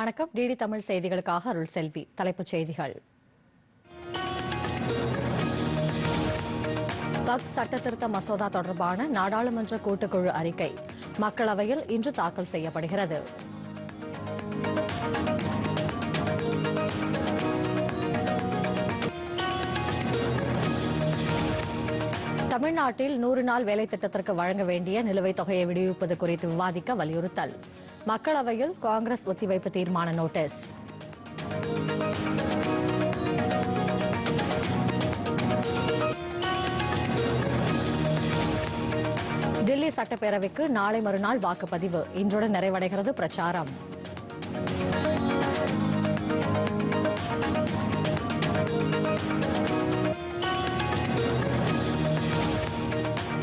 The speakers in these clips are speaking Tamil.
வணக்கம். டிடி தமிழ் செய்திகளுக்காக அருள் செல்வி. தலைப்புச் செய்திகள். பக் சட்டத்திருத்த மசோதா தொடர்பான நாடாளுமன்ற கூட்டுக்குழு அறிக்கை. மக்களவையில் இன்று தாக்கல் செய்யப்படுகிறது. தமிழ்நாட்டில் நூறு நாள் வேலை திட்டத்திற்கு வழங்க வேண்டிய நிலுவைத் தொகையை விடுவிப்பது குறித்து விவாதிக்க வலியுறுத்தல். மக்களவையில் காங்கிரஸ் ஒத்திவைப்பு தீர்மான நோட்டீஸ். டில்லி சட்டப்பேரவைக்கு நாளை மறுநாள் வாக்குப்பதிவு. இன்றுடன் நிறைவடைகிறது பிரச்சாரம்.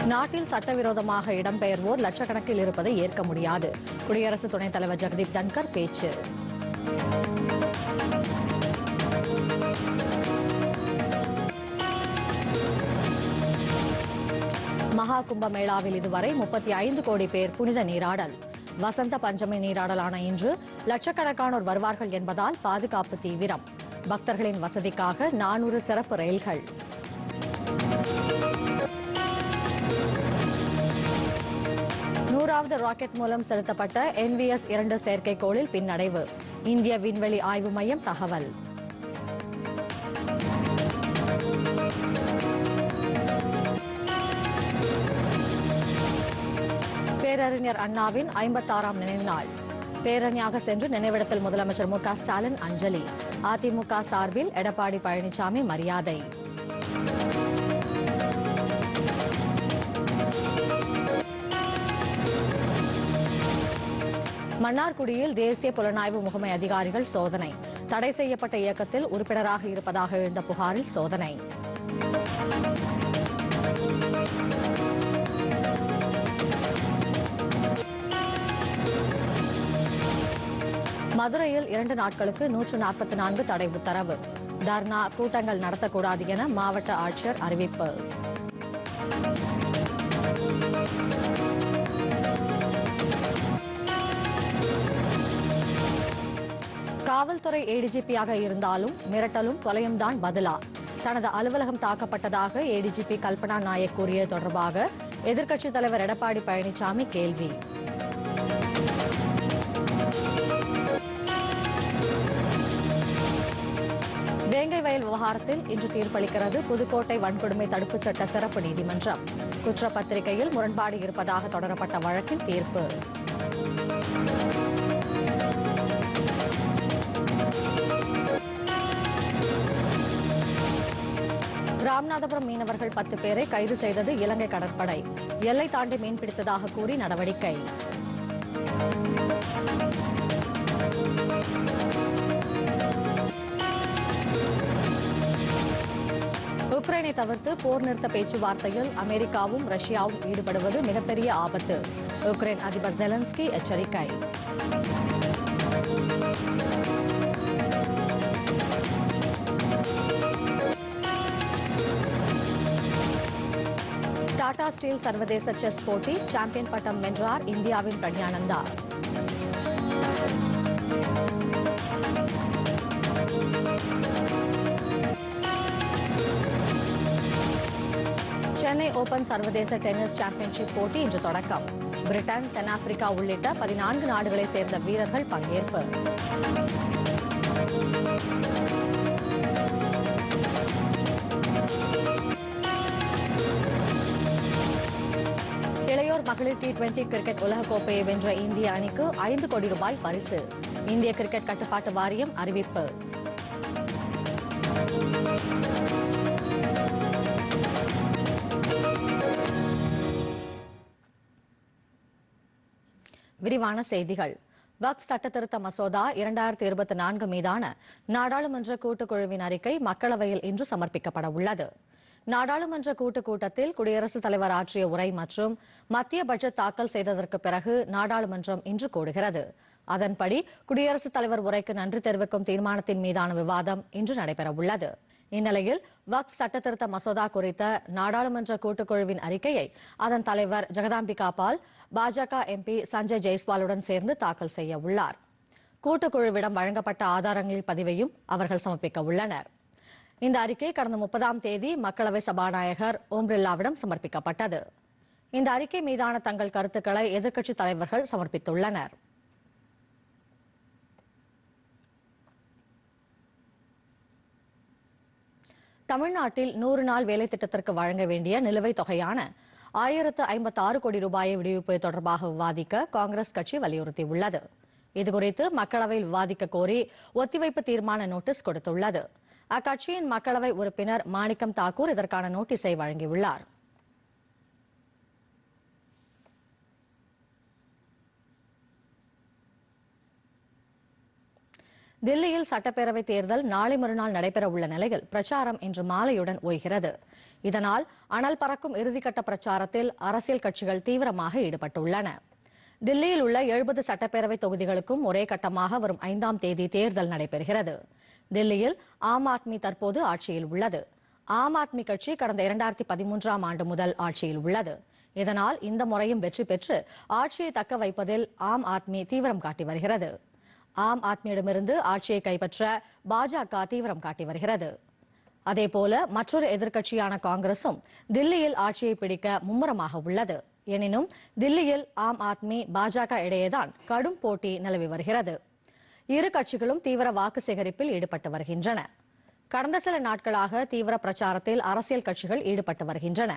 நாட்டில் சட்டவிரோதமாக இடம்பெயர்வோர் லட்சக்கணக்கில் இருப்பதை ஏற்க முடியாது. குடியரசு துணைத் தலைவர் ஜெகதீப் தன்கர் பேச்சு. மகா கும்பமேளாவில் இதுவரை முப்பத்தி ஐந்து கோடி பேர் புனித நீராடல். வசந்த பஞ்சமி நீராடலான இன்று லட்சக்கணக்கானோர் வருவார்கள் என்பதால் பாதுகாப்பு தீவிரம். பக்தர்களின் வசதிக்காக நானூறு சிறப்பு ரயில்கள். நூறாவது ராக்கெட் மூலம் செலுத்தப்பட்ட என்விஎஸ் இரண்டு செயற்கைக்கோளில் பின்னடைவு. இந்திய விண்வெளி ஆய்வு மையம் தகவல். பேரறிஞர் அண்ணாவின் ஐம்பத்தாறாம் நினைவு நாள். பேரணியாக சென்று நினைவிடத்தில் முதலமைச்சர் மு க ஸ்டாலின் அஞ்சலி. அதிமுக சார்பில் எடப்பாடி பழனிசாமி மரியாதை. மன்னார்குடியில் தேசிய புலனாய்வு முகமை அதிகாரிகள் சோதனை. தடை செய்யப்பட்ட இயக்கத்தில் உறுப்பினராக இருப்பதாக எழுந்த புகாரில் சோதனை. மதுரையில் இரண்டு நாட்களுக்கு நூற்று நாற்பத்தி நான்கு தடை உத்தரவு. தர்ணா கூட்டங்கள் நடத்தக்கூடாது என மாவட்ட ஆட்சியர் அறிவிப்பு. காவல்துறை ஏடிஜிபியாக இருந்தாலும் மிரட்டலும் கொலையும் தான் பதிலா. தனது அலுவலகம் தாக்கப்பட்டதாக ஏடிஜிபி கல்பனா நாயக் கூறியது தொடர்பாக எதிர்க்கட்சித் தலைவர் எடப்பாடி பழனிசாமி கேள்வி. வேங்கை வயல் விவகாரத்தில் இன்று தீர்ப்பளிக்கிறது புதுக்கோட்டை வன்கொடுமை தடுப்புச் சட்ட சிறப்பு நீதிமன்றம். குற்றப்பத்திரிகையில் முரண்பாடு இருப்பதாக தொடரப்பட்ட வழக்கில் தீர்ப்பு. ராமநாதபுரம் மீனவர்கள் பத்து பேரை கைது செய்தது இலங்கை கடற்படை. எல்லை தாண்டி மீன்பிடித்ததாக கூறி நடவடிக்கை. உக்ரைனை தவிர்த்து போர் நிறுத்த பேச்சுவார்த்தையில் அமெரிக்காவும் ரஷ்யாவும் ஈடுபடுவது மிகப்பெரிய ஆபத்து. உக்ரைன் அதிபர் ஜெலன்ஸ்கி எச்சரிக்கை. டாடா ஸ்டீல் சர்வதேச செஸ் போட்டி சாம்பியன் பட்டம் வென்றார் இந்தியாவின் பிரக்யானந்தா. சென்னை ஓபன் சர்வதேச டென்னிஸ் சாம்பியன்ஷிப் போட்டி இன்று தொடக்கம். பிரிட்டன் தென்னாப்பிரிக்கா உள்ளிட்ட பதினான்கு நாடுகளைச் சேர்ந்த வீரர்கள் பங்கேற்பு. மகளிர் டி டுவெண்டி கிரிக்கெட் உலகக்கோப்பையை வென்ற இந்திய அணிக்கு ஐந்து கோடி ரூபாய் பரிசு. இந்திய கிரிக்கெட் கட்டுப்பாட்டு வாரியம் அறிவிப்பு. விரிவான செய்திகள். வக்ஃப் சட்டத்திருத்த மசோதா இரண்டாயிரத்தி இருபத்தி நான்கு மீதான நாடாளுமன்ற கூட்டுக்குழுவின் அறிக்கை மக்களவையில் இன்று சமர்ப்பிக்கப்பட உள்ளது. நாடாளுமன்ற கூட்டுக் கூட்டத்தில் குடியரசுத் தலைவர் ஆற்றிய உரை மற்றும் மத்திய பட்ஜெட் தாக்கல் செய்ததற்கு பிறகு நாடாளுமன்றம் இன்று கூடுகிறது. அதன்படி குடியரசுத் தலைவர் உரைக்கு நன்றி தெரிவிக்கும் தீர்மானத்தின் மீதான விவாதம் இன்று நடைபெறவுள்ளது. இந்நிலையில் வக்ஃப் சட்டத்திருத்த மசோதா குறித்த நாடாளுமன்ற கூட்டுக்குழுவின் அறிக்கையை அதன் தலைவர் ஜெகதாம்பிகா பால் பாஜக எம்பி சஞ்சய் ஜெய்ஸ்வாலுடன் சேர்ந்து தாக்கல் செய்ய உள்ளார். கூட்டுக்குழுவிடம் வழங்கப்பட்ட ஆதாரங்களின் பதிவையும் அவர்கள் சமர்ப்பிக்க உள்ளனா் இந்த அறிக்கை கடந்த முப்பதாம் தேதி மக்களவை சபாநாயகர் ஓம் பிர்லாவிடம் சமர்ப்பிக்கப்பட்டது. இந்த அறிக்கை மீதான தங்கள் கருத்துக்களை எதிர்க்கட்சித் தலைவர்கள் சமர்ப்பித்துள்ளனர். தமிழ்நாட்டில் நூறு நாள் வேலை திட்டத்திற்கு வழங்க வேண்டிய நிலுவைத் தொகையான ஆயிரத்து ஐம்பத்தி ஆறு கோடி ரூபாயை விடுவிப்பது தொடர்பாக விவாதிக்க காங்கிரஸ் கட்சி வலியுறுத்தியுள்ளது. இதுகுறித்து மக்களவையில் விவாதிக்க கோரி ஒத்திவைப்பு தீர்மான நோட்டீஸ் கொடுத்துள்ளது. அக்கட்சியின் மக்களவை உறுப்பினர் மாணிக்கம் தாக்கூர் இதற்கான நோட்டீஸை வழங்கியுள்ளார். தில்லியில் சட்டப்பேரவை தேர்தல் நாளை மறுநாள் நடைபெற உள்ள நிலையில் பிரச்சாரம் இன்று மாலையுடன் ஓய்கிறது. இதனால் அனல் பறக்கும் இறுதிக்கட்ட பிரச்சாரத்தில் அரசியல் கட்சிகள் தீவிரமாக ஈடுபட்டுள்ளன. தில்லியில் உள்ள எழுபது சட்டப்பேரவை தொகுதிகளுக்கும் ஒரே கட்டமாக வரும் ஐந்தாம் தேதி தேர்தல் நடைபெறுகிறது. தில்லியில் ஆம் ஆத்மி தற்போது ஆட்சியில் உள்ளது. ஆம் ஆத்மி கட்சி கடந்த இரண்டாயிரத்தி பதிமூன்றாம் ஆண்டு முதல் ஆட்சியில் உள்ளது. இதனால் இந்த முறையும் வெற்றி பெற்று ஆட்சியை தக்க வைப்பதில் ஆம் ஆத்மி தீவிரம் காட்டி வருகிறது. ஆம் ஆத்மியிடமிருந்து ஆட்சியை கைப்பற்ற பாஜக தீவிரம் காட்டி வருகிறது. அதேபோல மற்றொரு எதிர்க்கட்சியான காங்கிரசும் தில்லியில் ஆட்சியை பிடிக்க மும்முரமாக உள்ளது. எனினும் தில்லியில் ஆம் ஆத்மி பாஜக இடையேதான் கடும் போட்டி நிலவி வருகிறது. இரு கட்சிகளும் தீவிர வாக்கு சேகரிப்பில் ஈடுபட்டு வருகின்றன. கடந்த சில நாட்களாக தீவிர பிரச்சாரத்தில் அரசியல் கட்சிகள் ஈடுபட்டு வருகின்றன.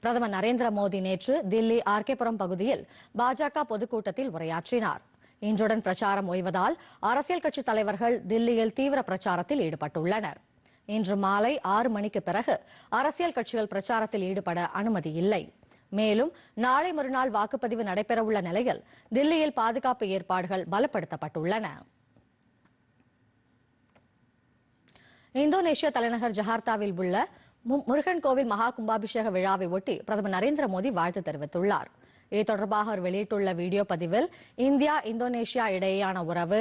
பிரதமர் நரேந்திர மோடி நேற்று தில்லி ஆர்கேபுரம் பகுதியில் பாஜக பொதுக்கூட்டத்தில் உரையாற்றினார். இன்றுடன் பிரச்சாரம் ஓய்வதால் அரசியல் கட்சி தலைவர்கள் தில்லியில் தீவிர பிரச்சாரத்தில் ஈடுபட்டுள்ளனர். இன்று மாலை ஆறு மணிக்கு பிறகு அரசியல் கட்சிகள் பிரச்சாரத்தில் ஈடுபட அனுமதி இல்லை. மேலும் நாளை மறுநாள் வாக்குப்பதிவு நடைபெறவுள்ள நிலையில் தில்லியில் பாதுகாப்பு ஏற்பாடுகள் பலப்படுத்தப்பட்டுள்ளன. இந்தோனேஷிய தலைநகர் ஜகார்த்தாவில் உள்ள முருகன் கோவில் மகா கும்பாபிஷேக விழாவை ஒட்டி பிரதமர் நரேந்திர மோடி வாழ்த்து தெரிவித்துள்ளார். இது தொடர்பாக அவர் வெளியிட்டுள்ள வீடியோ பதிவில் இந்தியா இந்தோனேஷியா இடையேயான உறவு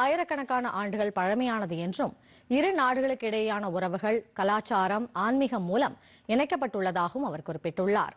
ஆயிரக்கணக்கான ஆண்டுகள் பழமையானது என்றும் இரு நாடுகளுக்கு இடையேயான உறவுகள் கலாச்சாரம் ஆன்மீகம் மூலம் இணைக்கப்பட்டுள்ளதாகவும் அவர் குறிப்பிட்டுள்ளார்.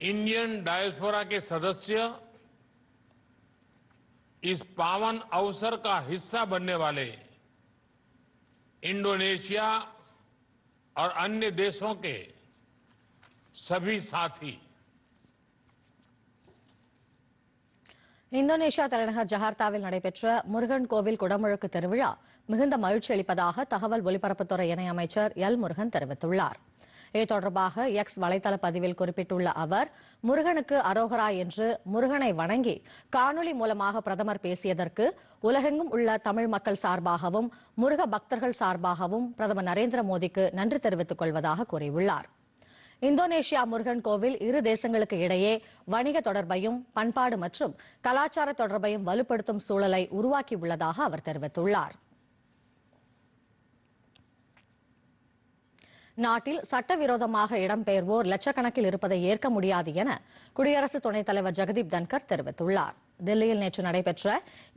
इंडियन डायस्पोरा के सदस्य इस पावन अवसर का हिस्सा बनने वाले इंडोनेशिया और अन्य देशों के सभी साथी இந்தோனேஷியா தலைநகர் ஜகார்த்தாவில் நடைபெற்ற முருகன் கோவில் குடமுழுக்கு திருவிழா மிகுந்த மகிழ்ச்சி அளிப்பதாக தகவல் ஒலிபரப்புத்துறை இணையமைச்சர் எல் முருகன் தெரிவித்துள்ளார் இது தொடர்பாக எக்ஸ் வலைதள பதிவில் குறிப்பிட்டுள்ள அவர் முருகனுக்கு அரோகரா என்று முருகனை வணங்கி காணொளி மூலமாக பிரதமர் பேசியதற்கு உலகெங்கும் உள்ள தமிழ் மக்கள் சார்பாகவும் முருக பக்தர்கள் சார்பாகவும் பிரதமர் நரேந்திர மோடிக்கு நன்றி தெரிவித்துக் கொள்வதாக கூறியுள்ளார். இந்தோனேஷியா முருகன் கோவில் இரு தேசங்களுக்கு இடையே வணிக தொடர்பையும் பண்பாடு மற்றும் கலாச்சார தொடர்பையும் வலுப்படுத்தும் சூழலை உருவாக்கியுள்ளதாக அவர் தெரிவித்துள்ளார். நாட்டில் சட்டவிரோதமாக இடம்பெயர்வோர் லட்சக்கணக்கில் இருப்பதை ஏற்க முடியாது என குடியரசு துணைத் தலைவர் ஜெகதீப் தன்கர் தெரிவித்துள்ளார். தில்லியில் நேற்று நடைபெற்ற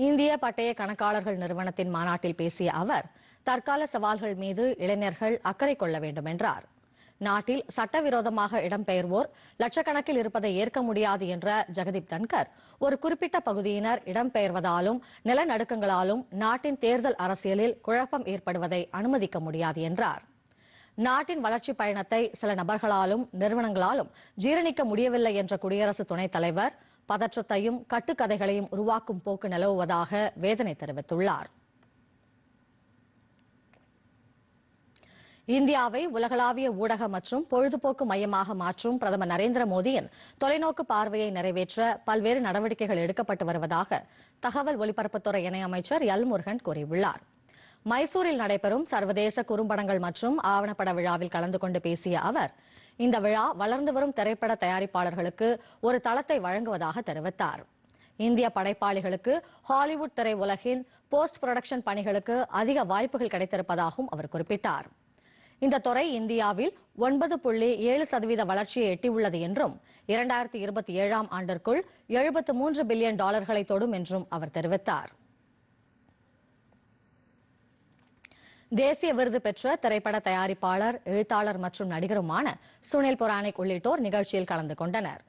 இந்திய பட்டய கணக்காளர்கள் நிறுவனத்தின் மாநாட்டில் பேசிய அவர் தற்கால சவால்கள் மீது இளைஞர்கள் அக்கறை கொள்ள வேண்டும் என்றார். நாட்டில் சட்டவிரோதமாக இடம்பெயர்வோர் லட்சக்கணக்கில் இருப்பதை ஏற்க முடியாது என்ற ஜெகதீப் தன்கர் ஒரு குறிப்பிட்ட பகுதியினர் இடம்பெயர்வதாலும் நிலநடுக்கங்களாலும் நாட்டின் தேர்தல் அரசியலில் குழப்பம் ஏற்படுவதை அனுமதிக்க முடியாது என்றார். நாட்டின் வளர்ச்சி பயணத்தை சில நபர்களாலும் நிறுவனங்களாலும் ஜீரணிக்க முடியவில்லை என்ற குடியரசு துணைத் தலைவர் பதற்றத்தையும் கட்டுக்கதைகளையும் உருவாக்கும் போக்கு நிலவுவதாக வேதனை தெரிவித்துள்ளார். இந்தியாவை உலகளாவிய ஊடக மற்றும் பொழுதுபோக்கு மையமாக மாற்றும் பிரதமர் நரேந்திர மோடியின் தொலைநோக்கு பார்வையை நிறைவேற்ற பல்வேறு நடவடிக்கைகள் எடுக்கப்பட்டு வருவதாக தகவல் ஒலிபரப்புத்துறை இணையமைச்சர் எல் முருகன் கூறியுள்ளார். மைசூரில் நடைபெறும் சர்வதேச குறும்படங்கள் மற்றும் ஆவணப்பட விழாவில் கலந்து கொண்டு பேசிய அவர் இந்த விழா வளர்ந்து வரும் திரைப்பட தயாரிப்பாளர்களுக்கு ஒரு தளத்தை வழங்குவதாக தெரிவித்தார். இந்திய படைப்பாளிகளுக்கு ஹாலிவுட் திரை உலகின் போஸ்ட் புரொடக்ஷன் பணிகளுக்கு அதிக வாய்ப்புகள் கிடைத்திருப்பதாகவும் அவர் குறிப்பிட்டார். இந்த துறை இந்தியாவில் ஒன்பது புள்ளி ஏழு சதவீத வளர்ச்சியை எட்டியுள்ளது என்றும் இரண்டாயிரத்தி இருபத்தி ஏழாம் ஆண்டிற்குள் எழுபத்து மூன்று பில்லியன் டாலர்களை தொடும் என்றும் அவர் தெரிவித்தார். தேசிய விருது பெற்ற திரைப்பட தயாரிப்பாளர் எழுத்தாளர் மற்றும் நடிகருமான சுனில் புராணிக் உள்ளிட்டோர் நிகழ்ச்சியில் கலந்து கொண்டனர்.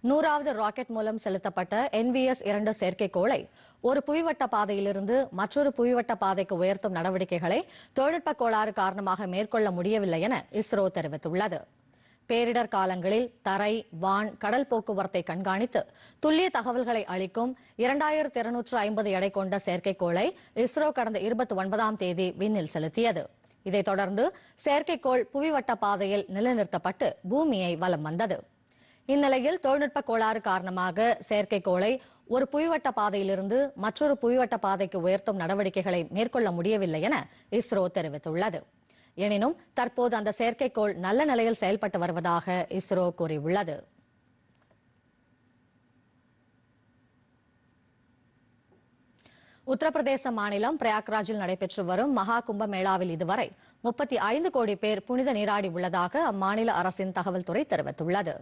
நூறாவது ராக்கெட் மூலம் செலுத்தப்பட்ட என்விஎஸ் இரண்டு செயற்கைக்கோளை ஒரு புவிவட்ட பாதையிலிருந்து மற்றொரு புவிவட்ட பாதைக்கு உயர்த்தும் நடவடிக்கைகளை தொழில்நுட்ப கோளாறு காரணமாக மேற்கொள்ள முடியவில்லை என இஸ்ரோ தெரிவித்துள்ளது. பேரிடர் காலங்களில் தரை வான் கடல் போக்குவரத்தை கண்காணித்து துல்லிய தகவல்களை அளிக்கும் இரண்டாயிரத்தி இருநூற்று ஐம்பது எடை கொண்ட செயற்கைக்கோளை இஸ்ரோ கடந்த இருபத்தி ஒன்பதாம் தேதி விண்ணில் செலுத்தியது. இதைத் தொடர்ந்து செயற்கைக்கோள் புவிவட்ட பாதையில் நிலைநிறுத்தப்பட்டு பூமியை வலம் வந்தது. இந்நிலையில் தொழில்நுட்ப கோளாறு காரணமாக செயற்கைக்கோளை ஒரு புவிவட்ட பாதையிலிருந்து மற்றொரு புவிவட்ட பாதைக்கு உயர்த்தும் நடவடிக்கைகளை மேற்கொள்ள முடியவில்லை என இஸ்ரோ தெரிவித்துள்ளது. எனினும் தற்போது அந்த செயற்கைக்கோள் நல்ல நிலையில் செயல்பட்டு வருவதாக இஸ்ரோ கூறியுள்ளது. உத்தரப்பிரதேச மாநிலம் பிரயாக்ராஜில் நடைபெற்று வரும் மகா கும்ப மேளாவில் இதுவரை முப்பத்தி ஐந்து கோடி பேர் புனித நீராடி உள்ளதாக அம்மாநில அரசின் தகவல் துறை தெரிவித்துள்ளது.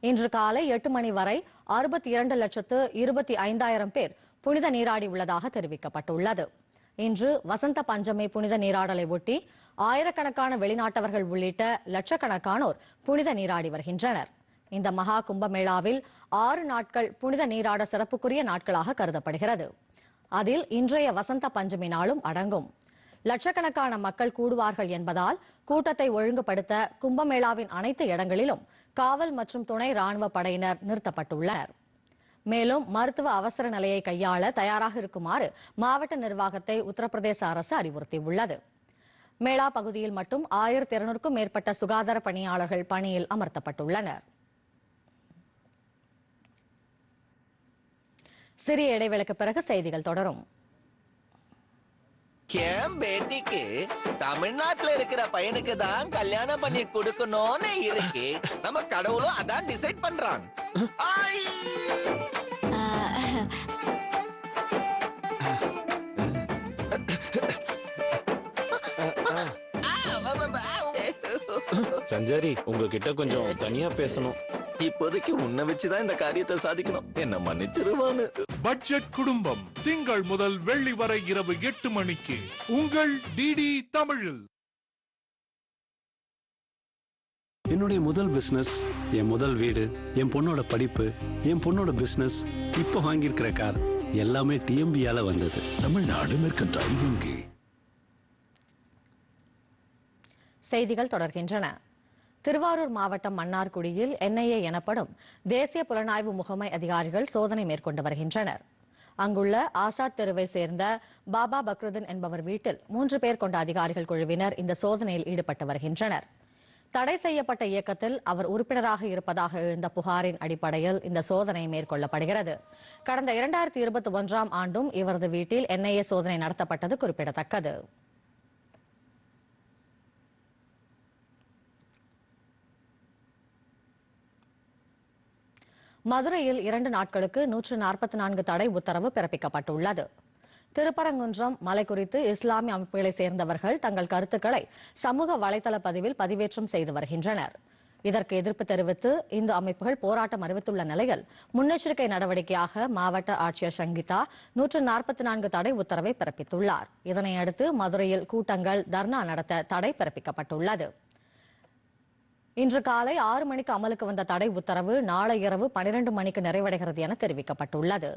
இன்று காலை எட்டு மணி வரை அறுபத்தி இரண்டு லட்சத்து இருபத்தி ஐந்தாயிரம் பேர் புனித நீராடி உள்ளதாக தெரிவிக்கப்பட்டுள்ளது. இன்று வசந்த பஞ்சமி புனித நீராடலை ஒட்டி ஆயிரக்கணக்கான வெளிநாட்டவர்கள் உள்ளிட்ட லட்சக்கணக்கானோர் புனித நீராடி வருகின்றனர். இந்த மகா கும்பமேளாவில் ஆறு நாட்கள் புனித நீராட சிறப்புக்குரிய நாட்களாக கருதப்படுகிறது. அதில் இன்றைய வசந்த பஞ்சமி நாளும் அடங்கும். லட்சக்கணக்கான மக்கள் கூடுவார்கள் என்பதால் கூட்டத்தை ஒழுங்குபடுத்த கும்பமேளாவின் அனைத்து இடங்களிலும் காவல் மற்றும் துணை ராணுவ படையினர் நிறுத்தப்பட்டுள்ளனர். மேலும் மருத்துவ அவசர நிலையை கையாள தயாராக இருக்குமாறு மாவட்ட நிர்வாகத்தை உத்தரப்பிரதேச அரசு அறிவுறுத்தியுள்ளது. மேளா பகுதியில் மட்டும் ஆயிரத்தி இருநூறுக்கும் மேற்பட்ட சுகாதார பணியாளர்கள் பணியில் அமர்த்தப்பட்டுள்ளனர். சிறிய இடைவேளைக்கு பிறகு செய்திகள் தொடரும். என் பேட்டிக்கு தமிழ்நாட்டுல இருக்கிற பையனுக்கு தான் கல்யாணம் பண்ணி கொடுக்கணும்னு இருக்கு. நம்ம கடவுளும் அதான் டிசைட் பண்றான். சஞ்சாரி உங்ககிட்ட கொஞ்சம் தனியா பேசணும். இப்போதைக்கு உன்னை வச்சுதான் இந்த காரியத்தை சாதிக்கணும். என்ன மன்னிச்சிருவான்னு. பட்ஜெட் குடும்பம் திங்கள் முதல் வெள்ளி வரை இரவு எட்டு மணிக்கு உங்கள் டிடி தமிழில். என்னுடைய முதல் பிசினஸ் என் முதல் வீடு என் பொண்ணோட படிப்பு என் பொண்ணோட பிசினஸ் இப்போ வாங்கியிருக்கிற கார் எல்லாமே டிஎம்பியால வந்தது. தமிழ்நாடு மெர்கன்டைல் வங்கி. செய்திகள் தொடர்கின்றன. திருவாரூர் மாவட்டம் மன்னார்குடியில் என்ஐஏ எனப்படும் தேசிய புலனாய்வு முகமை அதிகாரிகள் சோதனை மேற்கொண்டு வருகின்றனர். அங்குள்ள ஆசாத் தெருவை சேர்ந்த பாபா பக்ருதன் என்பவர் வீட்டில் மூன்று பேர் கொண்ட அதிகாரிகள் குழுவினர் இந்த சோதனையில் ஈடுபட்டு வருகின்றனர். தடை செய்யப்பட்ட இயக்கத்தில் அவர் உறுப்பினராக இருப்பதாக எழுந்த புகாரின் அடிப்படையில் இந்த சோதனை மேற்கொள்ளப்படுகிறது. கடந்த இரண்டாயிரத்தி இருபத்தி ஒன்றாம் ஆண்டும் இவரது வீட்டில் என்ஐஏ சோதனை நடத்தப்பட்டது குறிப்பிடத்தக்கது. மதுரையில் இரண்டு நாட்களுக்கு நூற்று நாற்பத்தி நான்கு தடை உத்தரவு பிறப்பிக்கப்பட்டுள்ளது. திருப்பரங்குன்றம் மலை குறித்து இஸ்லாமிய அமைப்புகளை சேர்ந்தவர்கள் தங்கள் கருத்துக்களை சமூக வலைதள பதிவில் பதிவேற்றம் செய்து வருகின்றனர். இதற்கு எதிர்ப்பு தெரிவித்து இந்த அமைப்புகள் போராட்டம் அறிவித்துள்ள நிலையில் முன்னெச்சரிக்கை நடவடிக்கையாக மாவட்ட ஆட்சியர் சங்கீதா நூற்று நாற்பத்தி நான்கு தடை உத்தரவை பிறப்பித்துள்ளார். இதனையடுத்து மதுரையில் கூட்டங்கள் தர்ணா நடத்த தடை பிறப்பிக்கப்பட்டுள்ளது. இன்று காலை ஆறு மணிக்கு அமலுக்கு வந்த தடை உத்தரவு நாளை இரவு பனிரெண்டு மணிக்கு நிறைவடைகிறது என தெரிவிக்கப்பட்டுள்ளது.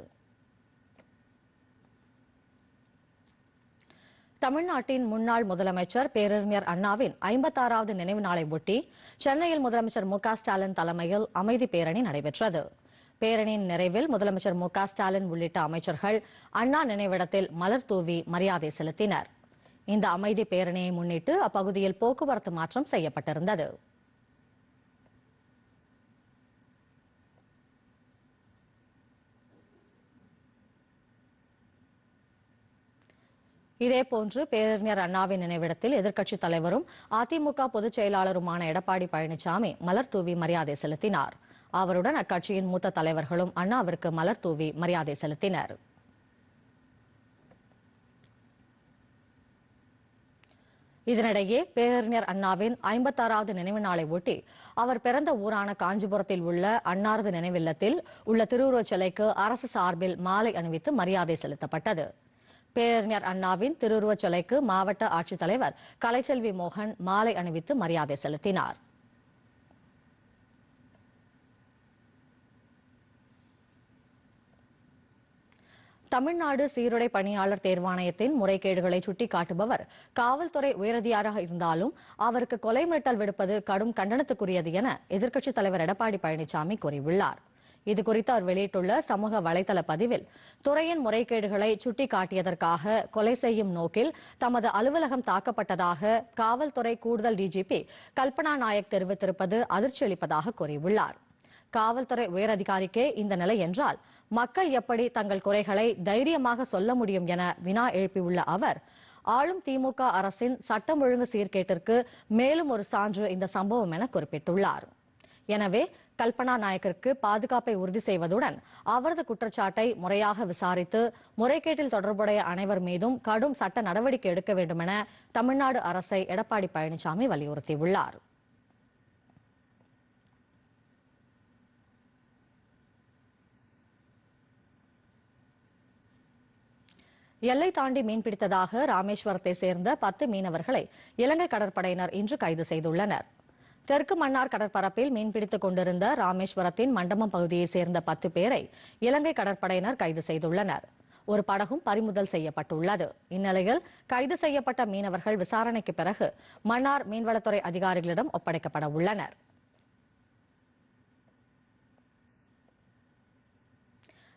தமிழ்நாட்டின் முன்னாள் முதலமைச்சர் பேரறிஞர் அண்ணாவின் ஐம்பத்தாறாவது நினைவு நாளை ஒட்டி சென்னையில் முதலமைச்சர் மு ஸ்டாலின் தலைமையில் அமைதி பேரணி நடைபெற்றது. பேரணியின் நிறைவில் முதலமைச்சர் மு ஸ்டாலின் உள்ளிட்ட அமைச்சர்கள் அண்ணா நினைவிடத்தில் மலர் தூவி மரியாதை செலுத்தினர். இந்த அமைதி பேரணியை முன்னிட்டு அப்பகுதியில் போக்குவரத்து மாற்றம் செய்யப்பட்டிருந்தது. இதேபோன்று பேரறிஞர் அண்ணாவின் நினைவிடத்தில் எதிர்க்கட்சித் தலைவரும் அதிமுக பொதுச் செயலாளருமான எடப்பாடி பழனிசாமி மலர் தூவி மரியாதை செலுத்தினார். அவருடன் அக்கட்சியின் மூத்த தலைவர்களும் அண்ணாவிற்கு மலர் தூவி மரியாதை செலுத்தினர். இதனிடையே பேரறிஞர் அண்ணாவின் ஐம்பத்தாறாவது நினைவு நாளை ஒட்டி அவர் பிறந்த ஊரான காஞ்சிபுரத்தில் உள்ள அன்னாரது நினைவில்லத்தில் உள்ள திருவுருவச் சிலைக்கு அரசு சார்பில் மாலை அணிவித்து மரியாதை செலுத்தப்பட்டது. பேரறிஞர் அண்ணாவின் திருவுருவச் சிலைக்கு மாவட்ட ஆட்சித்தலைவர் கலைச்செல்வி மோகன் மாலை அணிவித்து மரியாதை செலுத்தினார். தமிழ்நாடு சீருடை பணியாளர் தேர்வாணையத்தின் முறைகேடுகளை சுட்டிக்காட்டுபவர் காவல்துறை உயரதியாராக இருந்தாலும் அவருக்கு கொலை மிரட்டல் விடுப்பது கடும் கண்டனத்துக்குரியது என எதிர்க்கட்சித் தலைவர் எடப்பாடி பழனிசாமி கூறியுள்ளார். இது குறித்து அவர் வெளியிட்டுள்ள சமூக வலைதள பதிவில் துறையின் முறைகேடுகளை சுட்டிக்காட்டியதற்காக கொலை செய்யும் நோக்கில் தமது அலுவலகம் தாக்கப்பட்டதாக காவல்துறை கூடுதல் டிஜிபி கல்பனா நாயக் தெரிவித்திருப்பது அதிர்ச்சி அளிப்பதாக கூறியுள்ளார். காவல்துறை உயரதிகாரிக்கே இந்த நிலை என்றால் மக்கள் எப்படி தங்கள் குறைகளை தைரியமாக சொல்ல முடியும் என வினா எழுப்பியுள்ள அவர் ஆளும் திமுக அரசின் சட்டம் ஒழுங்கு சீர்கேட்டிற்கு மேலும் ஒரு சான்று இந்த சம்பவம் என குறிப்பிட்டுள்ளார். எனவே கல்பனா நாயக்கிற்கு பாதுகாப்பை உறுதி செய்வதுடன் அவரது குற்றச்சாட்டை முறையாக விசாரித்து முறைகேட்டில் தொடர்புடைய அனைவர் மீதும் கடும் சட்ட நடவடிக்கை எடுக்க வேண்டும் என தமிழ்நாடு அரசை எடப்பாடி பழனிசாமி வலியுறுத்தியுள்ளார். எல்லை தாண்டி மீன்பிடித்ததாக ராமேஸ்வரத்தை சேர்ந்த பத்து மீனவர்களை இலங்கை கடற்படையினர் இன்று கைது செய்துள்ளனர். தெற்கு மன்னார் கடற்பரப்பில் மீன்பிடித்துக் கொண்டிருந்த ராமேஸ்வரத்தின் மண்டபம் பகுதியைச் சேர்ந்த பத்து பேரை இலங்கை கடற்படையினர் கைது செய்துள்ளனர். ஒரு படகும் பறிமுதல் செய்யப்பட்டுள்ளது. இந்நிலையில் கைது செய்யப்பட்ட மீனவர்கள் விசாரணைக்கு பிறகு மன்னார் மீன்வளத்துறை அதிகாரிகளிடம் ஒப்படைக்கப்பட உள்ளனர்.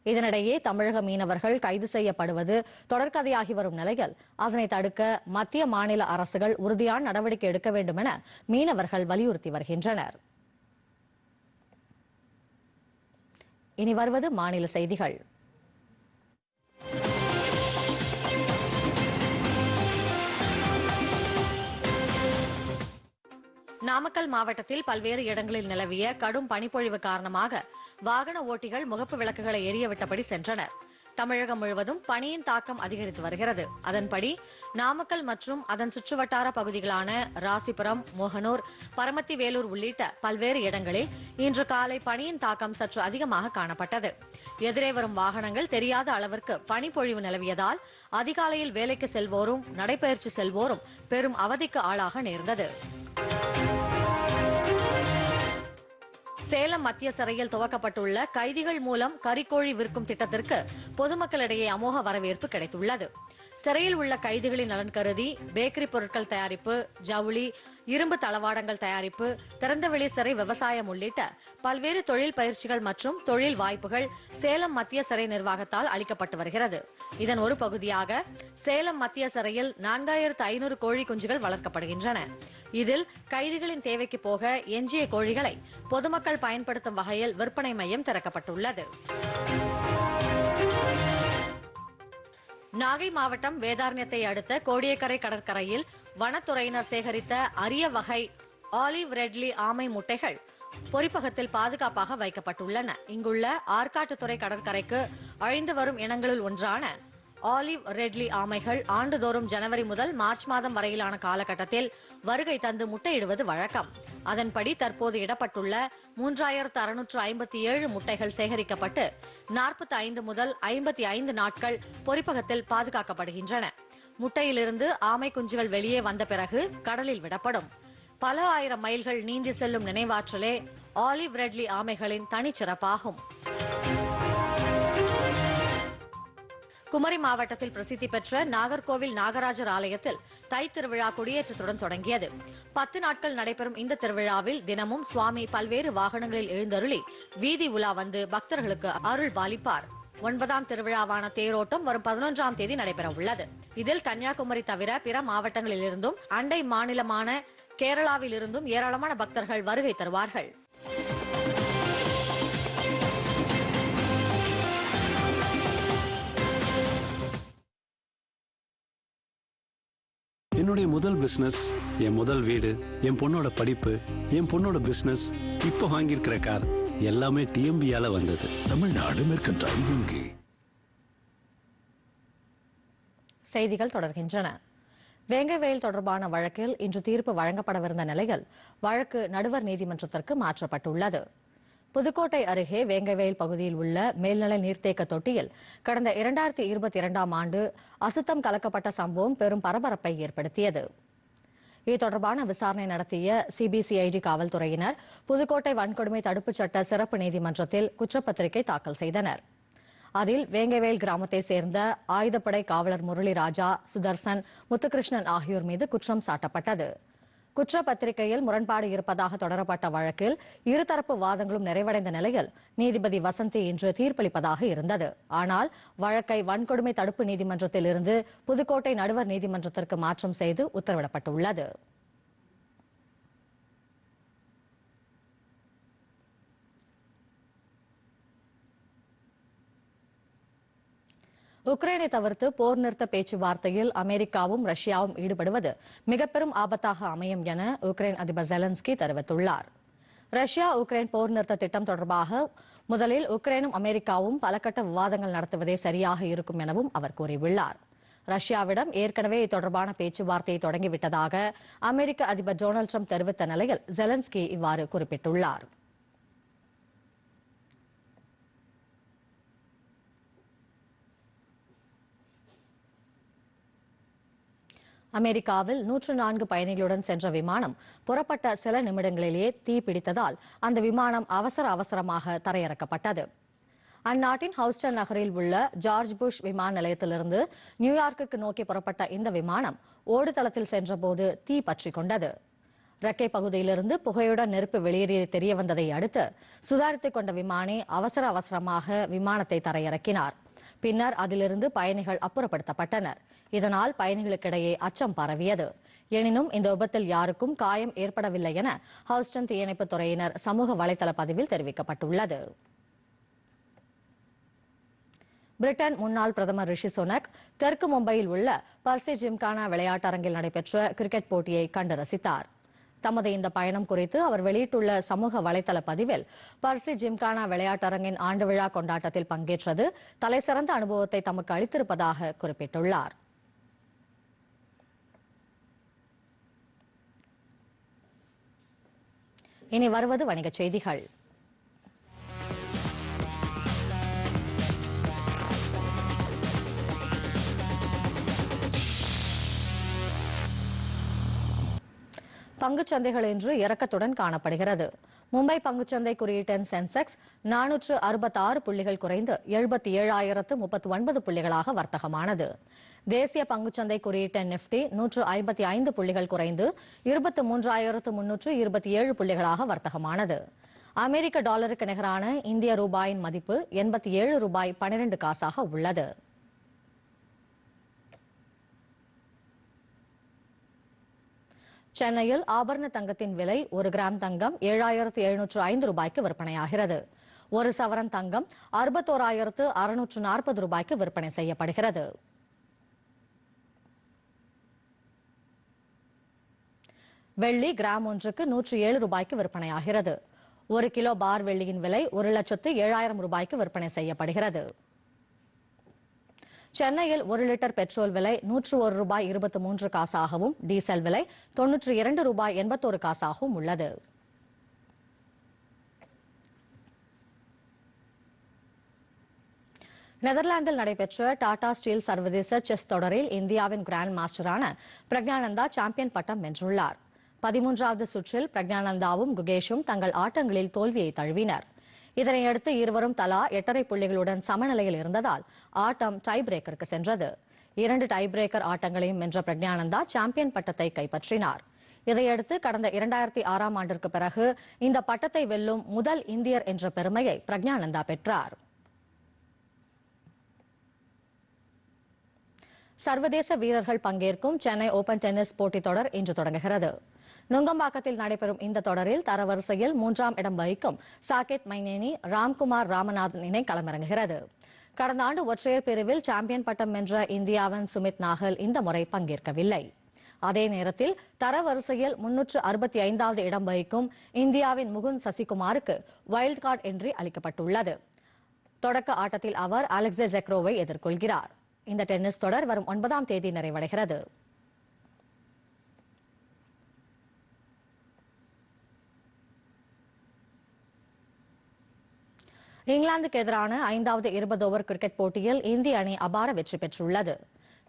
இதனிடையே தமிழக மீனவர்கள் கைது செய்யப்படுவது தொடர்கதையாகி வரும் நிலையில் அதனை தடுக்க மத்திய மாநில அரசுகள் உறுதியான நடவடிக்கை எடுக்க வேண்டும் என மீனவர்கள் வலியுறுத்தி வருகின்றனர். இனி வருவது மாநில செய்திகள். நாமக்கல் மாவட்டத்தில் பல்வேறு இடங்களில் நிலவிய கடும் பனிப்பொழிவு காரணமாக வாகன ஓட்டிகள் முகப்பு விளக்குகளை எரியவிட்டபடி சென்றனர். தமிழகம் முழுவதும் பனியின் தாக்கம் அதிகரித்து வருகிறது. அதன்படி நாமக்கல் மற்றும் அதன் சுற்றுவட்டார பகுதிகளான ராசிபுரம் மோகனூர் பரமத்தி வேலூர் உள்ளிட்ட பல்வேறு இடங்களில் இன்று காலை பனியின் தாக்கம் சற்று அதிகமாக காணப்பட்டது. எதிரே வரும் வாகனங்கள் தெரியாத அளவிற்கு பனிப்பொழிவு நிலவியதால் அதிகாலையில் வேலைக்கு செல்வோரும் நடைபயிற்சி செல்வோரும் பெரும் அவதிக்கு ஆளாக நேர்ந்தது. சேலம் மத்திய சிறையில் துவக்கப்பட்டுள்ள கைதிகள் மூலம் கறிக்கோழி விற்கும் திட்டத்திற்கு பொதுமக்களிடையே அமோக வரவேற்பு கிடைத்துள்ளது. சிறையில் உள்ள கைதிகளின் நலன் கருதி பேக்கரி பொருட்கள் தயாரிப்பு ஜவுளி இரும்பு தளவாடங்கள் தயாரிப்பு திறந்தவெளி சிறை விவசாயம் உள்ளிட்ட பல்வேறு தொழில் பயிற்சிகள் மற்றும் தொழில் வாய்ப்புகள் சேலம் மத்திய சிறை நிர்வாகத்தால் அளிக்கப்பட்டு வருகிறது. இதன் ஒரு பகுதியாக சேலம் மத்திய சிறையில் நான்காயிரத்து ஐநூறு கோழி குஞ்சுகள் வளர்க்கப்படுகின்றன. இதில் கைதிகளின் தேவைக்கு போக எஞ்சிய கோழிகளை பொதுமக்கள் பயன்படுத்தும் வகையில் விற்பனை மையம் திறக்கப்பட்டுள்ளது. நாகை மாவட்டம் வேதாரண்யத்தை அடுத்த கோடியக்கரை கடற்கரையில் வனத்துறையினர் சேகரித்த அரிய வகை ஆலிவ் ரெட்லி ஆமை முட்டைகள் பொறிப்பகத்தில் பாதுகாப்பாக வைக்கப்பட்டுள்ளன. இங்குள்ள ஆற்காட்டுத்துறை கடற்கரைக்கு அழிந்து வரும் இனங்களுள் ஒன்றான ஆலிவ் ரெட்லி ஆமைகள் ஆண்டுதோறும் ஜனவரி முதல் மார்ச் மாதம் வரையிலான காலகட்டத்தில் வருகை தந்து முட்டையிடுவது வழக்கம். அதன்படி தற்போது இடப்பட்டுள்ள மூன்றாயிரத்து அறுநூற்று ஐம்பத்தி ஏழு முட்டைகள் சேகரிக்கப்பட்டு நாற்பத்தி ஐந்து முதல் ஐம்பத்தி ஐந்து நாட்கள் பொறிப்பகத்தில் பாதுகாக்கப்படுகின்றன. முட்டையிலிருந்து ஆமை குஞ்சுகள் வெளியே வந்த பிறகு கடலில் விடப்படும். பல ஆயிரம் மைல்கள் நீந்தி செல்லும் நினைவாற்றலே ஆலிவ் ரெட்லி ஆமைகளின் தனிச்சிறப்பாகும். குமரி மாவட்டத்தில் பிரசித்தி பெற்ற நாகர்கோவில் நாகராஜர் ஆலயத்தில் தை திருவிழா கொடியேற்றத்துடன் தொடங்கியது. பத்து நாட்கள் நடைபெறும் இந்த திருவிழாவில் தினமும் சுவாமி பல்வேறு வாகனங்களில் எழுந்தருளி வீதி உலா வந்து பக்தர்களுக்கு அருள் பாலிப்பார். ஒன்பதாம் திருவிழாவான தேரோட்டம் வரும் பதினொன்றாம் தேதி நடைபெற உள்ளது. இதில் கன்னியாகுமரி தவிர பிற மாவட்டங்களிலிருந்தும் அண்டை மாநிலமான கேரளாவிலிருந்தும் ஏராளமான பக்தர்கள் வருகை தருவார்கள். என்னுடைய முதல் பிசினஸ் என் முதல் வீடு என் பொண்ணோட படிப்பு என் பொண்ணோட பிசினஸ் இப்போ வாங்கியிருக்கிற கார் எல்லாமே டிஎம்பியால வந்தது. தமிழ்நாடு மெர்கன்டைல் வங்கி. செய்திகள் தொடர்கின்றன. வேங்கைவயல் தொடர்பான வழக்கில் இன்று தீர்ப்பு வழங்கப்படவிருந்த நிலையில் வழக்கு நடுவர் நீதிமன்றத்திற்கு மாற்றப்பட்டுள்ளது. புதுக்கோட்டை அருகே வேங்கவேல் பகுதியில் உள்ள மேல்நிலை நீர்த்தேக்க தொட்டியில் கடந்த இரண்டாயிரத்தி இருபத்தி இரண்டாம் ஆண்டு அசுத்தம் கலக்கப்பட்ட சம்பவம் பெரும் பரபரப்பை ஏற்படுத்தியது. இது தொடர்பான விசாரணை நடத்திய சிபிசிஐடி காவல்துறையினர் புதுக்கோட்டை வன்கொடுமை தடுப்புச் சட்ட சிறப்பு நீதிமன்றத்தில் குற்றப்பத்திரிகை தாக்கல் செய்தனர். அதில் வேங்கவேல் கிராமத்தை சேர்ந்த ஆயுதப்படை காவலர் முரளி ராஜா சுதர்சன் முத்துகிருஷ்ணன் ஆகியோர் மீது குற்றம் சாட்டப்பட்டது. குற்றப்பத்திரிகையில் முரண்பாடு இருப்பதாக தொடரப்பட்ட வழக்கில் இருதரப்பு வாதங்களும் நிறைவடைந்த நிலையில் நீதிபதி வசந்தி இன்று தீர்ப்பளிப்பதாக இருந்தது. ஆனால் வழக்கை வன்கொடுமை தடுப்பு நீதிமன்றத்தில் இருந்து புதுக்கோட்டை நடுவர் நீதிமன்றத்திற்கு மாற்றம் செய்து உத்தரவிடப்பட்டுள்ளது. உக்ரைனை தவிர்த்து போர் நிறுத்த பேச்சுவார்த்தையில் அமெரிக்காவும் ரஷ்யாவும் ஈடுபடுவது மிகப்பெரும் ஆபத்தாக அமையும் என உக்ரைன் அதிபர் ஜெலன்ஸ்கி தெரிவித்துள்ளார். ரஷ்யா உக்ரைன் போர் நிறுத்த திட்டம் தொடர்பாக முதலில் உக்ரைனும் அமெரிக்காவும் பலகட்ட விவாதங்கள் நடத்துவதே சரியாக இருக்கும் எனவும் அவர் கூறியுள்ளார். ரஷ்யாவிடம் ஏற்கனவே இது தொடர்பான பேச்சுவார்த்தையை தொடங்கிவிட்டதாக அமெரிக்க அதிபர் டொனால்டு ட்ரம்ப் தெரிவித்த நிலையில் ஜெலன்ஸ்கி இவ்வாறு குறிப்பிட்டுள்ளார். அமெரிக்காவில் நூற்று நான்கு பயணிகளுடன் சென்ற விமானம் புறப்பட்ட சில நிமிடங்களிலேயே தீ பிடித்ததால் அந்த விமானம் அவசர அவசரமாக தரையிறக்கப்பட்டது. அந்நாட்டின் ஹவுஸ்டன் நகரில் உள்ள ஜார்ஜ் புஷ் விமான நிலையத்திலிருந்து நியூயார்க்குக்கு நோக்கி புறப்பட்ட இந்த விமானம் ஓடுதளத்தில் சென்றபோது தீ பற்றிக் கொண்டது. ரெக்கை பகுதியிலிருந்து புகையுடன் நெருப்பு வெளியேறியது தெரிய வந்ததை அடுத்து சுதாரித்துக் கொண்ட விமானி அவசர அவசரமாக விமானத்தை தரையிறக்கினார். பின்னர் அதிலிருந்து பயணிகள் அப்புறப்படுத்தப்பட்டனர். இதனால் பயணிகளுக்கிடையே அச்சம் பரவியது. எனினும் இந்த விபத்தில் யாருக்கும் காயம் ஏற்படவில்லை என ஹவுஸ்டன் தீயணைப்புத் துறையினர் சமூக வலைதள பதிவில் தெரிவிக்கப்பட்டுள்ளது. பிரிட்டன் முன்னாள் பிரதமர் ரிஷி சுனக் தெற்கு மும்பையில் உள்ள பர்சி ஜிம்கானா விளையாட்டரங்கில் நடைபெற்ற கிரிக்கெட் போட்டியை கண்டு ரசித்தார். தமது இந்த பயணம் குறித்து அவர் வெளியிட்டுள்ள சமூக வலைதள பதிவில் பர்சி ஜிம்கானா விளையாட்டரங்கின் ஆண்டு விழா கொண்டாட்டத்தில் பங்கேற்றது தலைசிறந்த அனுபவத்தை தமக்கு அளித்திருப்பதாக குறிப்பிட்டுள்ளார். இனி வருவது வணிகச் செய்திகள். பங்குச்சந்தைகள் இன்று இறக்கத்துடன் காணப்படுகிறது. மும்பை பங்குச்சந்தை குறியீட்டின் சென்செக்ஸ் நானூற்று அறுபத்தாறு புள்ளிகள் குறைந்து எழுபத்தி ஏழாயிரத்து முப்பத்தி ஒன்பது புள்ளிகளாக வர்த்தகமானது. தேசிய பங்குச்சந்தை குறியீட்டின் நிப்டி நூற்று ஐம்பத்தி ஐந்து புள்ளிகள் குறைந்து இருபத்தி மூன்றாயிரத்து முன்னூற்று இருபத்தி ஏழு புள்ளிகளாக வர்த்தகமானது. அமெரிக்க டாலருக்கு நிகரான இந்திய ரூபாயின் மதிப்பு எண்பத்தி ஏழு ரூபாய் பனிரெண்டு காசாக உள்ளது. சென்னையில் ஆபரண தங்கத்தின் விலை ஒரு கிராம் தங்கம் ஏழாயிரத்து எழுநூற்று ஐந்து ரூபாய்க்கு விற்பனையாகிறது. ஒரு சவரன் தங்கம் அறுபத்தோராயிரத்து அறுநூற்று நாற்பது ரூபாய்க்கு விற்பனை செய்யப்படுகிறது. வெள்ளி கிராம் ஒன்றுக்கு நூற்று ஏழு ரூபாய்க்கு விற்பனையாகிறது. ஒரு கிலோ பார் வெள்ளியின் விலை ஒரு லட்சத்து ஏழாயிரம் ரூபாய்க்கு விற்பனை செய்யப்படுகிறது. சென்னையில் ஒரு லிட்டர் பெட்ரோல் விலை நூற்று ஒரு ரூபாய் இருபத்தி மூன்று காசாகவும் டீசல் விலை தொன்னூற்றி இரண்டு ரூபாய் எண்பத்தோரு காசாகவும் உள்ளது. நெதர்லாந்தில் நடைபெற்ற டாடா ஸ்டீல் சர்வதேச செஸ் தொடரில் இந்தியாவின் கிராண்ட் மாஸ்டரான பிரக்ஞானந்தா சாம்பியன் பட்டம் வென்றுள்ளார். பதிமூன்றாவது சுற்றில் பிரக்ஞானந்தாவும் குகேஷும் தங்கள் ஆட்டங்களில் தோல்வியை தழுவினர். இதனையடுத்து இருவரும் தலா எட்டரை புள்ளிகளுடன் சமநிலையில் இருந்ததால் ஆட்டம் டை பிரேக்கருக்கு சென்றது. இரண்டு டை பிரேக்கர் ஆட்டங்களையும் வென்ற பிரக்ஞானந்தா சாம்பியன் பட்டத்தை கைப்பற்றினார். இதையடுத்து கடந்த இரண்டாயிரத்தி ஆறாம் ஆண்டிற்கு பிறகு இந்த பட்டத்தை வெல்லும் முதல் இந்தியர் என்ற பெருமையை பிரக்ஞானந்தா பெற்றார். சர்வதேச வீரர்கள் பங்கேற்கும் சென்னை ஓபன் டென்னிஸ் போட்டித் தொடர் இன்று தொடங்குகிறது. நுங்கம்பாக்கத்தில் நடைபெறும் இந்த தொடரில் தரவரிசையில் மூன்றாம் இடம் வகிக்கும் சாகேத் மைனேனி ராம்குமார் ராமநாதன் இணை களமிறங்குகிறது. கடந்த ஆண்டு ஒற்றையர் பிரிவில் சாம்பியன் பட்டம் வென்ற இந்தியாவின் சுமித் நாகல் இந்த முறை பங்கேற்கவில்லை. அதே நேரத்தில் தரவரிசையில் முன்னூற்று அறுபத்தி ஐந்தாவது இடம் வகிக்கும் இந்தியாவின் முகுந்த் சசிகுமாருக்கு வைல்ட் கார்டு என்றி அளிக்கப்பட்டுள்ளது. தொடக்க ஆட்டத்தில் அவர் அலெக்சே ஜெக்ரோவை எதிர்கொள்கிறார். இந்த டென்னிஸ் தொடர் வரும் ஒன்பதாம் தேதி நிறைவடைகிறது. இங்கிலாந்துக்கு எதிரான ஐந்தாவது இருபது ஓவர் கிரிக்கெட் போட்டியில் இந்திய அணி அபார வெற்றி பெற்றுள்ளது.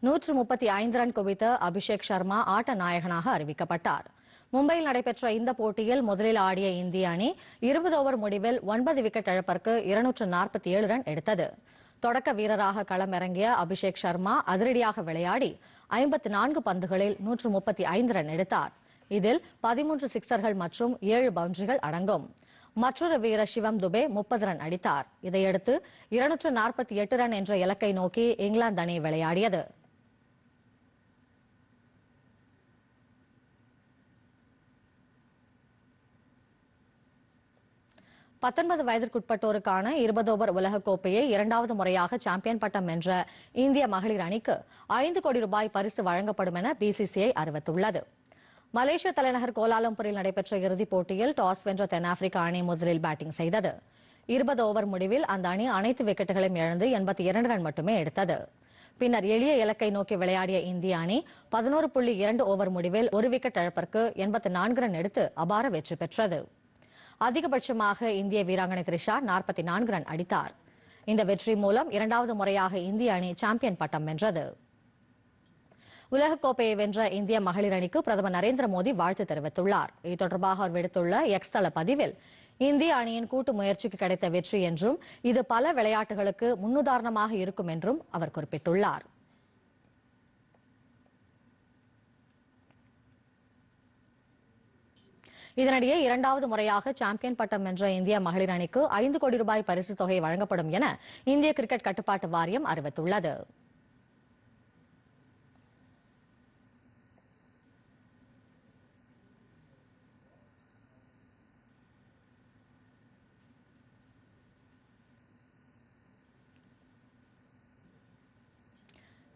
நூற்று முப்பத்தி ஐந்து ரன் குவித்த அபிஷேக் சர்மா ஆட்ட நாயகனாக அறிவிக்கப்பட்டார். மும்பையில் நடைபெற்ற இந்த போட்டியில் முதலில் ஆடிய இந்திய அணி இருபது ஓவர் முடிவில் ஒன்பது விக்கெட் இழப்பிற்கு இருநூற்று நாற்பத்தி ஏழு ரன் எடுத்தது. தொடக்க வீரராக களமிறங்கிய அபிஷேக் சர்மா அதிரடியாக விளையாடி ஐம்பத்து நான்கு பந்துகளில் நூற்று முப்பத்தி ஐந்து ரன் எடுத்தார். இதில் பதிமூன்று சிக்சர்கள் மற்றும் ஏழு பவுண்டரிகள் அடங்கும். மற்றொரு வீரர் சிவம் துபே முப்பது ரன் அடித்தார். இதையடுத்து இருநூற்று நாற்பத்தி எட்டு ரன் என்ற இலக்கை நோக்கி இங்கிலாந்து அணி விளையாடியது. பத்தொன்பது வயதிற்குட்பட்டோருக்கான இருபது ஓவர் உலகக்கோப்பையை இரண்டாவது முறையாக சாம்பியன் பட்டம் வென்ற இந்திய மகளிர் அணிக்கு ஐந்து கோடி ரூபாய் பரிசு வழங்கப்படும் என பிசிசிஐ அறிவித்துள்ளது. மலேசிய தலைநகர் கோலாலம்பூரில் நடைபெற்ற இறுதிப் போட்டியில் டாஸ் வென்ற தென்னாப்பிரிக்கா அணி முதலில் பேட்டிங் செய்தது. இருபது ஓவர் முடிவில் அந்த அணி அனைத்து விக்கெட்டுகளையும் இழந்து எண்பத்தி இரண்டு ரன் மட்டுமே எடுத்தது. பின்னர் எளிய இலக்கை நோக்கி விளையாடிய இந்திய அணி பதினோரு புள்ளி இரண்டு ஓவர் முடிவில் ஒரு விக்கெட் இழப்பிற்கு எண்பத்தி நான்கு ரன் எடுத்து அபார வெற்றி பெற்றது. அதிகபட்சமாக இந்திய வீராங்கனை த்ரிஷா நாற்பத்தி நான்கு ரன் அடித்தார். இந்த வெற்றி மூலம் இரண்டாவது முறையாக இந்திய அணி சாம்பியன் பட்டம் வென்றது. உலகக்கோப்பையை வென்ற இந்திய மகளிர் அணிக்கு பிரதமர் நரேந்திர மோடி வாழ்த்து தெரிவித்துள்ளார். இது தொடர்பாக அவர் விடுத்துள்ள எக்ஸ் தள பதிவில் இந்திய அணியின் கூட்டு முயற்சிக்கு கிடைத்த வெற்றி என்றும் இது பல விளையாட்டுகளுக்கு முன்னுதாரணமாக இருக்கும் என்றும் அவர் குறிப்பிட்டுள்ளார். இதனிடையே இரண்டாவது முறையாக சாம்பியன் பட்டம் வென்ற இந்திய மகளிர் அணிக்கு ஐந்து கோடி ரூபாய் பரிசுத் தொகை வழங்கப்படும் என இந்திய கிரிக்கெட் கட்டுப்பாட்டு வாரியம் அறிவித்துள்ளது.